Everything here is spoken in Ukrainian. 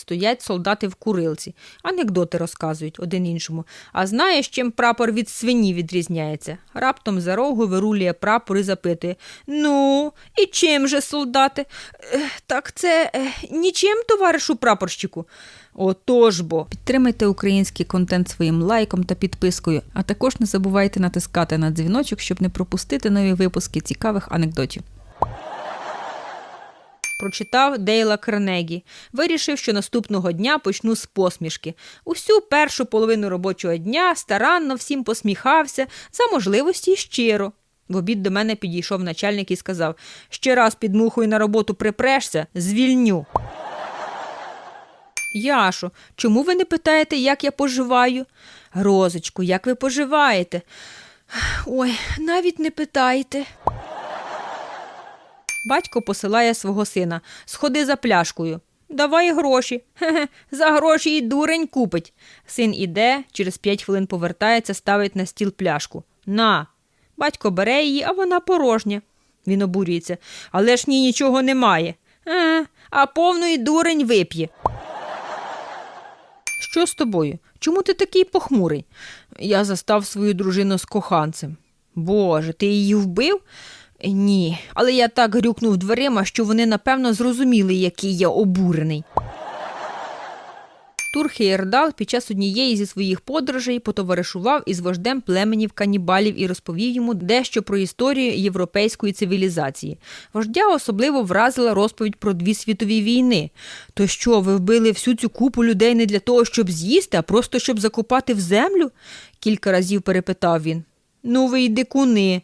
Стоять солдати в курилці, анекдоти розказують один іншому. А знаєш, чим прапор від свині відрізняється? Раптом за рогу вирулює прапор і запитує: Ну, і чим же, солдати? «Е, Так це нічим, товаришу прапорщику. Отож бо. Підтримайте український контент своїм лайком та підпискою, а також не забувайте натискати на дзвіночок, щоб не пропустити нові випуски цікавих анекдотів. Прочитав Дейла Карнегі. Вирішив, що наступного дня почну з посмішки. Усю першу половину робочого дня старанно всім посміхався, за можливості щиро. В обід до мене підійшов начальник і сказав: ще раз під мухою на роботу припрешся, звільню. Яшо, чому ви не питаєте, як я поживаю? Розочку, як ви поживаєте? Ой, навіть не питайте. Батько посилає свого сина. Сходи за пляшкою. Давай гроші. Хе-хе, за гроші і дурень купить. Син іде, через п'ять хвилин повертається, ставить на стіл пляшку. На. Батько бере її, а вона порожня. Він обурюється. Але ж ні нічого немає. Е, а повний дурень вип'є. Що з тобою? Чому ти такий похмурий? Я застав свою дружину з коханцем. Боже, ти її вбив? Ні, але я так грюкнув дверима, що вони напевно зрозуміли, який я обурений. Тур Хейердал під час однієї зі своїх подорожей потоваришував із вождем племенів канібалів і розповів йому дещо про історію європейської цивілізації. Вождя особливо вразила розповідь про дві світові війни. То що, ви вбили всю цю купу людей не для того, щоб з'їсти, а просто щоб закопати в землю? кілька разів перепитав він. Ну, ви й дикуни.